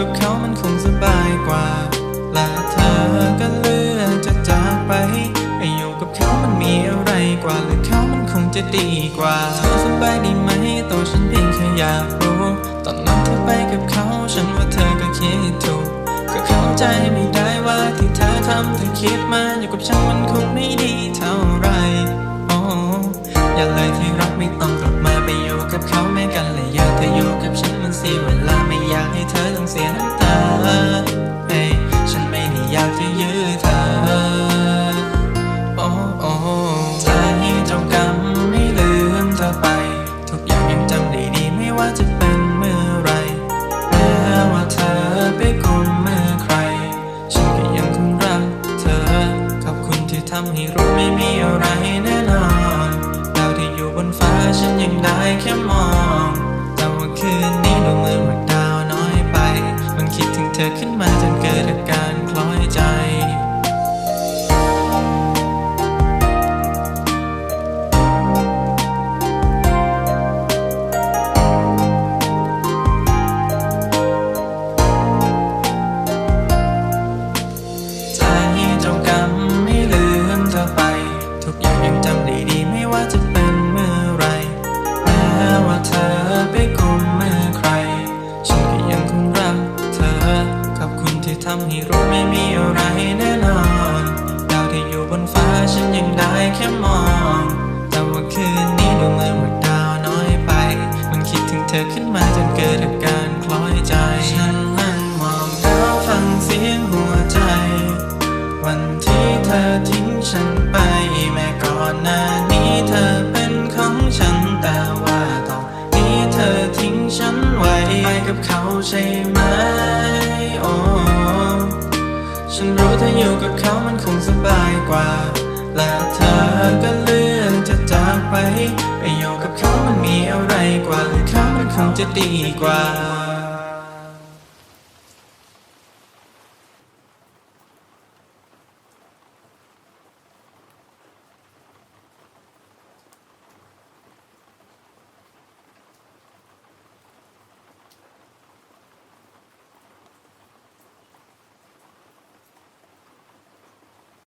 กับเขามันคงสบายกว่า และเธอก็เลือกจะจากไปไปอยู่กับเขามันมีอะไรกว่าหรือเขามันคงจะดีกว่าเธอสบายดีไหมตัวฉันเพียงแค่อยากรู้ตอนนั้นเธอไปกับเขาฉันว่าเธอก็คิดถูกก็เข้าใจไม่ได้ว่าที่เธอทำเธอคิดมาอยู่กับฉันมันคงไม่ดีเท่าไหรโอ้อย่าเลยที่รักไม่ต้องกลับมาไปอยู่กับเขาแม้กันเลยอยากเธออยู่กับฉันมันเสียเวลาไม่อยากให้เธอ เสียน้ำตาเฮ้ยฉันไม่ได้อยากจะยื้อเธอโอ้โอ้ใจเจ้ากรรมไม่ลืมเธอไป ทุกอย่างยังจำได้ดีไม่ว่าจะเป็นเมื่อไรแม้ว่าเธอไปกุมมือใคร ฉันก็ยังคงรักเธอ ขอบคุณที่ทำให้รู้ไม่มีอะไรแน่นอนดาวที่อยู่บนฟ้าฉันยังได้แค่มอง เธอขึ้นมา ทำให้รู้ไม่มีอะไรแน่นอนดาวที่อยู่บนฟ้าฉันยังได้แค่มอง แต่ว่าคืนนี้ดูเหมือนว่าดาวน้อยไป มันคิดถึงเธอขึ้นมาจนเกิดอาการคล้อยใจ ฉันนั่งมองดาวฟังเสียงหัวใจ วันที่เธอทิ้งฉันไปแม้ก่อนหน้านี้เธอเป็นของฉันแต่ว่าตอนนี้เธอทิ้งฉันไว้ไปกับเขาใช่ไหม ฉันรู้ถ้าอยู่กับเขามันคงสบายกว่า และเธอก็เลือกจะจากไป ไปอยู่กับเขามันมีอะไรกว่าหรือเขามันคงจะดีกว่า